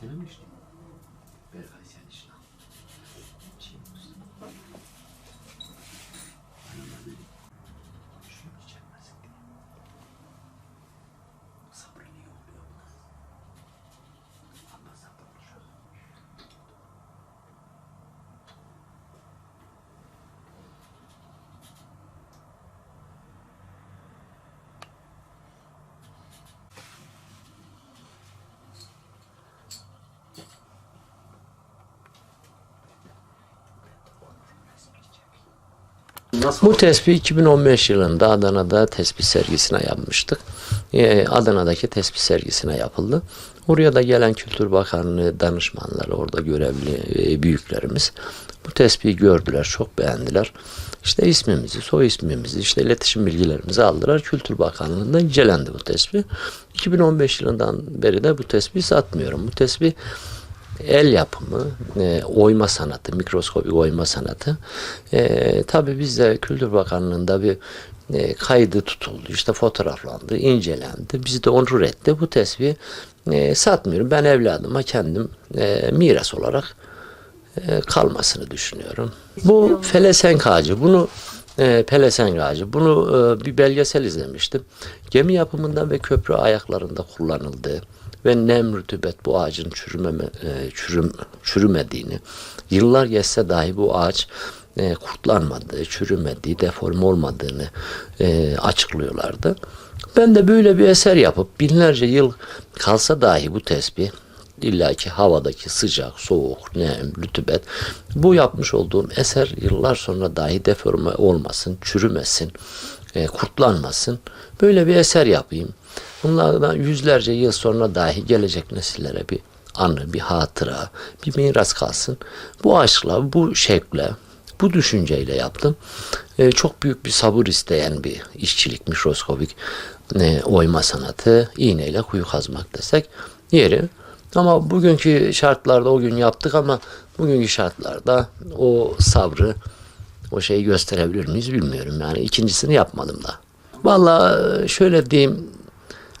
İstememiştim. Berkay sen işine al. Şey olsun. Bu tespih 2015 yılında Adana'da tespih sergisine yapmıştık. Ee, Adana'daki tespih sergisine yapıldı. Oraya da gelen Kültür Bakanlığı danışmanları, orada görevli e, büyüklerimiz bu tespihi gördüler, çok beğendiler. İşte ismimizi, soy ismimizi, işte iletişim bilgilerimizi aldılar. Kültür Bakanlığı'nda incelendi bu tespih. 2015 yılından beri de bu tespihi satmıyorum. Bu tespih el yapımı, e, oyma sanatı, mikroskopik oyma sanatı. E, tabii bizde Kültür Bakanlığı'nda bir e, kaydı tutuldu, işte fotoğraflandı, incelendi. Biz de onur etti. Bu tesbihi e, satmıyorum. Ben evladıma kendim e, miras olarak e, kalmasını düşünüyorum. Bu felesenk ağacı. Bunu e, pelesenk ağacı. Bunu e, bir belgesel izlemiştim. Gemi yapımında ve köprü ayaklarında kullanıldığı ve nem rütubet bu ağacın çürümeme, e, çürüm, çürümediğini, yıllar geçse dahi bu ağaç e, kurtlanmadığı, çürümediği, deforme olmadığını e, açıklıyorlardı. Ben de böyle bir eser yapıp binlerce yıl kalsa dahi bu tesbih İlla ki havadaki sıcak, soğuk, nem, rütubet. Bu yapmış olduğum eser yıllar sonra dahi deforme olmasın, çürümesin, e, kurtlanmasın. Böyle bir eser yapayım. Bunlardan yüzlerce yıl sonra dahi gelecek nesillere bir anı, bir hatıra, bir miras kalsın. Bu aşkla, bu şevkle, bu düşünceyle yaptım. E, çok büyük bir sabır isteyen bir işçilik, mikroskobik e, oyma sanatı, iğneyle kuyu kazmak desek yeri. Ama bugünkü şartlarda o gün yaptık ama bugünkü şartlarda o sabrı, o şeyi gösterebilir miyiz bilmiyorum. Yani ikincisini yapmadım da. Vallahi şöyle diyeyim,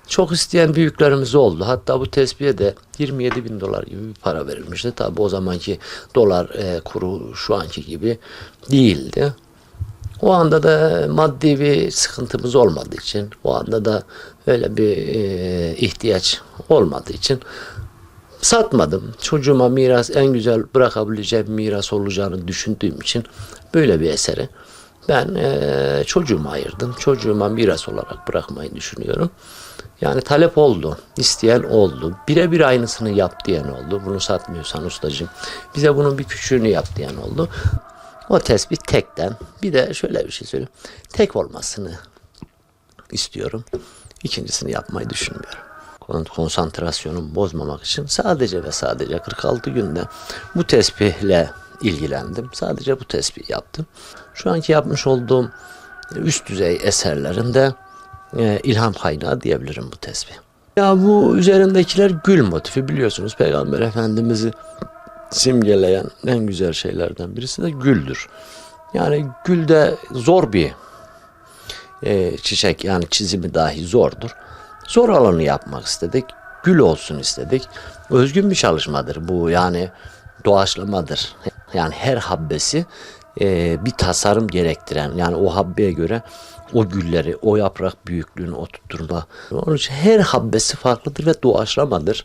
çok isteyen büyüklerimiz oldu. Hatta bu tespihe de 27 bin dolar gibi bir para verilmişti. Tabi o zamanki dolar e, kuru şu anki gibi değildi. O anda da maddi bir sıkıntımız olmadığı için, o anda da öyle bir e, ihtiyaç olmadığı için satmadım. Çocuğuma miras en güzel bırakabileceğim miras olacağını düşündüğüm için böyle bir eseri ben e, çocuğuma ayırdım. Çocuğuma miras olarak bırakmayı düşünüyorum. Yani talep oldu, isteyen oldu. Birebir aynısını yap diyen oldu. Bunu satmıyorsan ustacığım. Bize bunun bir küçüğünü yap diyen oldu. O tespit tekten. Bir de şöyle bir şey söyleyeyim. Tek olmasını istiyorum. İkincisini yapmayı düşünmüyorum. Kon- Konsantrasyonumu bozmamak için sadece ve sadece 46 günde bu tespihle ilgilendim. Sadece bu tespih yaptım. Şu anki yapmış olduğum üst düzey eserlerinde e, ilham kaynağı diyebilirim bu tesbih. Ya bu üzerindekiler gül motifi biliyorsunuz Peygamber Efendimiz'i simgeleyen en güzel şeylerden birisi de güldür. Yani gül de zor bir e, çiçek yani çizimi dahi zordur. Zor alanı yapmak istedik. Gül olsun istedik. Özgün bir çalışmadır bu yani doğaçlamadır. Yani her habbesi e, bir tasarım gerektiren yani o habbeye göre o gülleri, o yaprak büyüklüğünü oturtturma. Onun için her habbesi farklıdır ve doğaçlamadır.